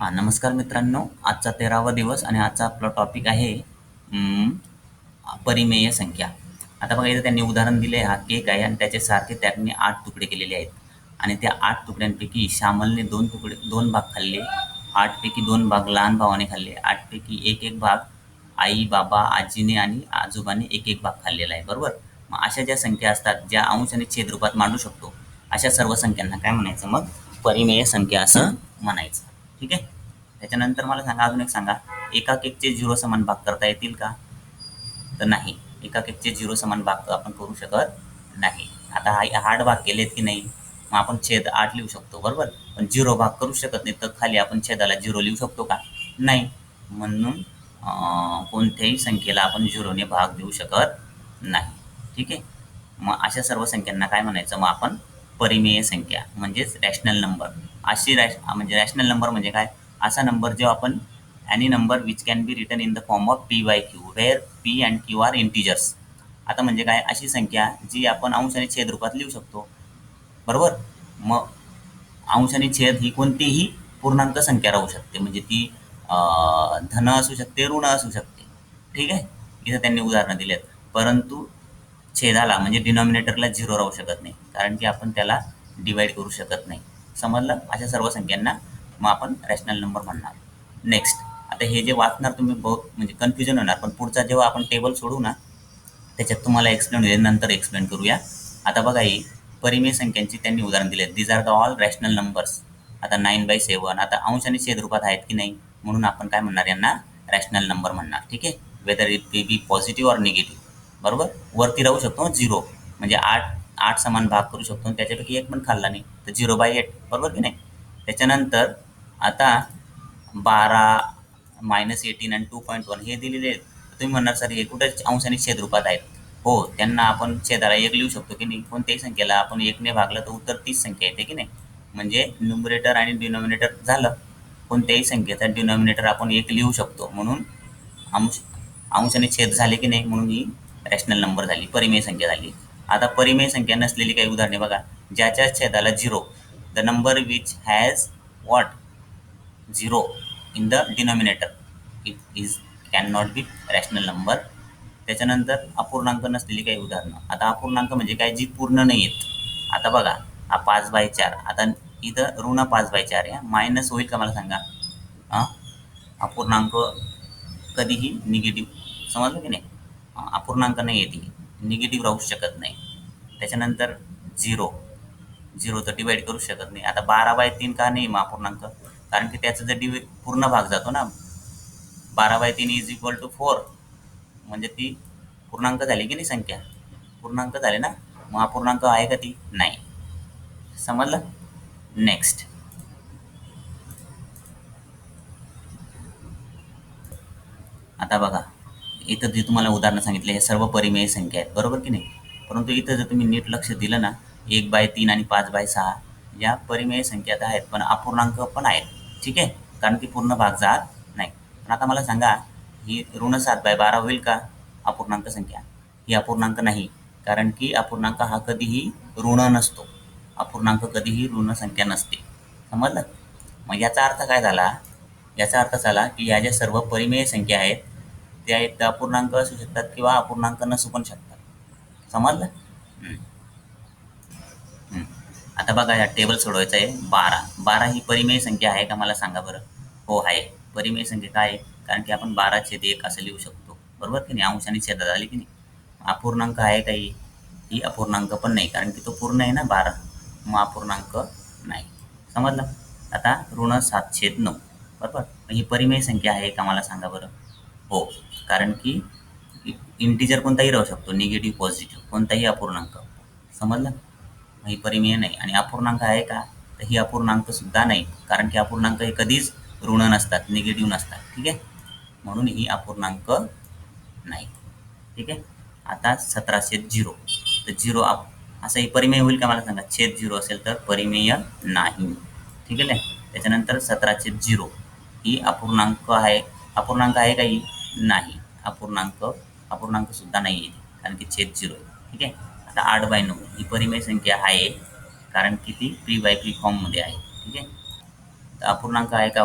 हां नमस्कार मित्रांनो. आजचा तेरावा दिवस आणि आजचा आपला टॉपिक आहे परिमेय संख्या. आता बघा इथं त्यांनी उदाहरण दिले हा केक आहे आणि त्याचे सारखे त्यांनी आठ तुकडे केलेले आहेत. आणि त्या आठ तुकड्यांपैकी श्यामलने दोन तुकडे दोन भाग खाल्ले आठपैकी दोन भाग लहान भावाने खाल्ले आठपैकी एक एक भाग आई बाबा आजीने आणि आजोबाने एक एक भाग खाल्लेला आहे बरोबर? मग अशा ज्या संख्या असतात ज्या अंश आणि छेद रूपात मांडू शकतो अशा सर्व संख्यांना काय म्हणायचं? मग परिमेय संख्या असं म्हणायचं. ठीक आहे? त्याच्यानंतर मला सांगा अजून एक सांगा. एका केकचे झिरो समान भाग करता येतील का? तर नाही. एका केकचे झिरो समान भाग आपण करू शकत नाही. आता हा आठ भाग केलेत की नाही? मग आपण छेद आठ लिहू शकतो बरोबर? पण झिरो भाग करू शकत नाही तर खाली आपण छेदाला झिरो लिहू शकतो का? नाही. म्हणून कोणत्याही संख्येला आपण झिरोने भाग देऊ शकत नाही. ठीक आहे? मग अशा सर्व संख्यांना काय म्हणायचं? मग आपण परिमेय संख्या म्हणजेच रॅशनल नंबर अशी रॅश म्हणजे रॅशनल नंबर म्हणजे काय? असा नंबर जो आपण any number which can be return in the form of P by Q where P and Q are integers आता म्हणजे काय? अशी संख्या जी आपण अंश आणि छेद रूपात लिहू शकतो. बरोबर? मग अंश आणि छेद ही कोणतीही पूर्णांक संख्या राहू शकते. म्हणजे ती धन असू शकते ऋण असू शकते. ठीक आहे? इथं त्यांनी उदाहरणं दिलेत. परंतु छेदाला म्हणजे डिनॉमिनेटरला झिरो राहू शकत नाही. कारण की आपण त्याला डिवाईड करू शकत नाही. समजलं? अशा सर्व संख्यांना मग आपण रॅशनल नंबर म्हणणार. नेक्स्ट आता हे जे वाचणार तुम्ही बहुत म्हणजे कन्फ्युजन होणार. पण पुढचा जेव्हा आपण टेबल सोडू ना त्याच्यात तुम्हाला एक्सप्लेन होईल. नंतर एक्सप्लेन करूया. आता बघा ही परिमेय संख्यांची त्यांनी उदाहरण दिले these are the all rational numbers आता नाईन बाय सेवन आता अंश आणि छेद रूपात आहेत की नाही? म्हणून आपण काय म्हणणार यांना? रॅशनल नंबर म्हणणार. ठीक आहे? Whether it be be positive or negative बरोबर? वरती राहू शकतो झिरो म्हणजे आठ आठ समान भाग करू शकतो आणि त्याच्यापैकी एक पण खाल्ला नाही. तर झिरो बाय एट बरोबर की नाही? त्याच्यानंतर आता बारा मायनस एटीन आणि टू पॉईंट वन हे दिलेले आहेत. तुम्ही म्हणणार सर हे कुठे अंश आणि छेद रूपात आहेत? हो त्यांना आपण छेदाला एक लिहू शकतो की नाही? कोणत्याही संख्येला आपण एकने भागलं तर उत्तर तीस संख्या येते की नाही? म्हणजे न्युमरेटर आणि डिनॉमिनेटर झालं. कोणत्याही संख्येचा डिनॉमिनेटर आपण एक लिहू शकतो. म्हणून अंश अंश आणि छेद झाले की नाही? म्हणून ही रॅशनल नंबर झाली परिमेय संख्या झाली. आता परिमेय संख्या नसलेली काही उदाहरणे बघा. ज्याच्या छेदाला zero the number which has what zero in the denominator it is can not be rational number त्याच्यानंतर अपूर्णांक नसलेली काही उदाहरणं. आता अपूर्णांक म्हणजे काय? जी पूर्ण नाही आहेत. आता बघा. हा पाच बाय चार. आता इथं ऋण पाच बाय चार आहे. मायनस होईल का मला सांगा? हां अपूर्णांक कधीही निगेटिव्ह समजलं की नाही? अपूर्णांक नाही येते निगेटिव्ह राहू शकत नाही. त्याच्यानंतर झिरो झिरो तर डिवाईड करू शकत नाही. आता बारा बाय तीन का नाही मग अपूर्णांक? कारण की त्याचा जर डिवाइड पूर्ण भाग जातो ना बारा बाय तीन इज इक्वल टू फोर म्हणजे ती पूर्णांक झाली की नाही संख्या? पूर्णांक झाले ना मग अपूर्णांक आहे का ती? नाही. समजलं? नेक्स्ट आता बघा. इथं जे तुम्हाला उदाहरणं सांगितले हे सर्व परिमेय संख्या आहेत. बरोबर की नाही? परंतु इथं जर तुम्ही नीट लक्ष दिलं ना एक बाय तीन आणि पाच बाय सहा या परिमेय संख्या तर आहेत पण अपूर्णांक पण आहेत. ठीक आहे? कारण की पूर्ण भाग जात नाही. पण आता मला सांगा ही ऋण सात बाय बारा होईल का? अपूर्णांक संख्या. ही अपूर्णांक नाही कारण की अपूर्णांक हा कधीही ऋण नसतो. अपूर्णांक कधीही ऋण संख्या नसते. समजलं? मग याचा अर्थ काय झाला? याचा अर्थ झाला की या ज्या सर्व परिमेय संख्या आहेत त्या एक अपूर्णांक असू शकतात किंवा अपूर्णांक नसू पण शकतात. समजलं. आता बघा या टेबल सोडवायचं आहे बारा. बारा ही परिमेय संख्या आहे का? मला सांगा बरं. हो आहे. परिमेय संख्या काय आहे? कारण की आपण बारा छेद एक असं लिहू शकतो. बरोबर की नाही? अंश आणि छेदात आली की नाही? अपूर्णांक आहे काही? ही अपूर्णांक पण नाही कारण की तो पूर्ण आहे ना बारा. मग अपूर्णांक नाही. समजलं? आता ऋण सात छेद नऊ. बरोबर? ही परिमेय संख्या आहे का? मला सांगा बरं. हो कारण की इंटिजर कोणताही राहू शकतो निगेटिव्ह पॉझिटिव्ह कोणताही अपूर्णांक. समजलं? ही परिमेय नाही. आणि अपूर्णांक आहे का? तर ही अपूर्णांकसुद्धा नाही. कारण की अपूर्णांक हे कधीच ऋण नसतात निगेटिव्ह नसतात. ठीक आहे? म्हणून ही अपूर्णांक नाही. ठीक आहे? आता सतरा छेद झिरो. तर झिरो आप असं ही परिमेय होईल का मला सांगा? छेद झिरो असेल तर परिमेय नाही. ठीक आहे? ना त्याच्यानंतर सतरा छेद झिरो. ही अपूर्णांक आहे. अपूर्णांक आहे का ही? नाही. अपूर्णांक अपूर्णांक सुद्धा नाही आहे कारण की छेद झिरो आहे. ठीक आहे? आता आठ बाय नऊ ही परिमेय संख्या आहे कारण की ती प्री बाय प्री फॉर्ममध्ये आहे. ठीक आहे? तर अपूर्णांक आहे का?